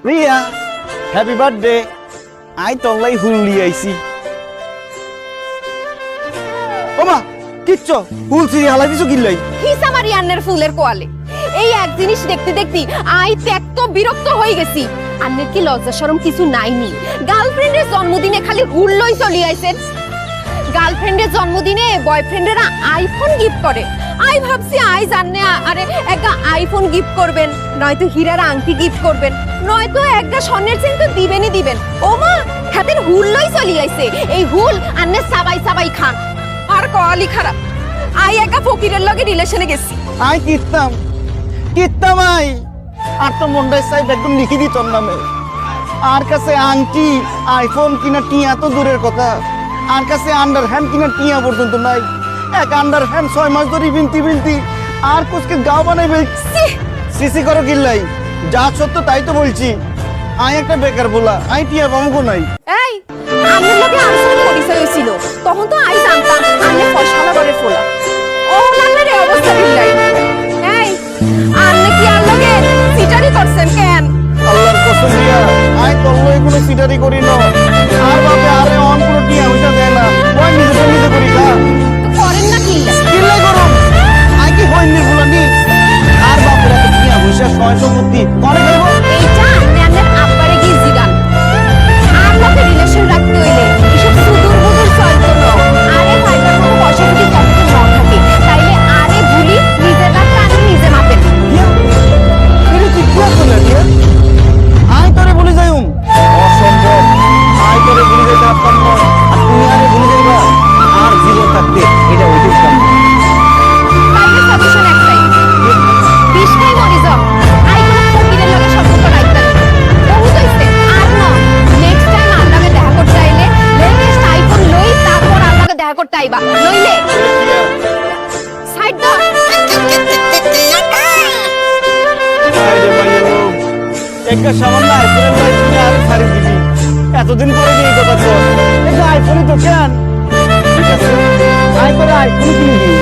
Riya happy birthday I তোলাই হুল্লি আইছি ওমা কিচ্ছ? হুল সিরি হালাই দিছো কিল্লাই? হিসা মারিয়ান্নের ফুলের কোয়ালে? এই এক জিনিস দেখতে দেখতে আই ত্যক্ত বিরক্ত হয়ে গেছি। আন্নের কি লজ্জা, শরম কিছু নাইনি। গার্লফ্রেন্ডের জন্মদিনে খালি হুল্লই চলি আইছেন গার্লফ্রেন্ডের জন্মদিনে বয়ফ্রেন্ডেরা আইফোন গিফট করে। আই ভাবছি, আই জাননে আরে একটা আইফোন গিফট করবেন, নয়তো হীরার আংটি গিফট করবেন, নয়তো একটা স্বর্ণের চেন তো দিবেনই দিবেন। ও মা, হাতের হুল্লই চলি আইছে। এই হুল আন্নে সাবাই সাবাই খান। আর কয়ালি খারাপ। আই একা ফকিরের লগে রিলেশনে গেছি। I কিতাম কিতাম I. আর তো মন্ডাই সাহেব একদম লিখে দিত নামে। আর কাছে আংটি, আইফোন কিনা টিয়া তো দূরের কথা। আর কাছে আন্ডার হ্যান্ড কিনা টিয়া পর্যন্ত নাই। এক আন্ডার হ্যান্ড ছয় মাস ধরে বিনতি বিনতি আর কুচকে গাও বানাইবে। সি সিসি করো কিল্লাই যা সত্য তাই তো বলছি। আই একটা বেকার বলা আই টিয়া বামুকো নাই। এই আমার লগে সঙ্গে পরিচয় হয়েছিল। তখন তো আই জানতাম আন্নে ফসলা করে ফোলা। ও নান্নের এই অবস্থা দিলাই এই আন্নে কি আর লগে সিটারি করছেন কেন? আল্লাহর কসম দিয়া আই তল্লো কোনো সিটারি করি না। ছয় সম্পত্তি দেখা করতে আইবা। নইলে এতদিন পরে দিয়ে কথা তো একটা আইফোনই তো কেন ঠিক আছে। আই করে আইফোন কিনবি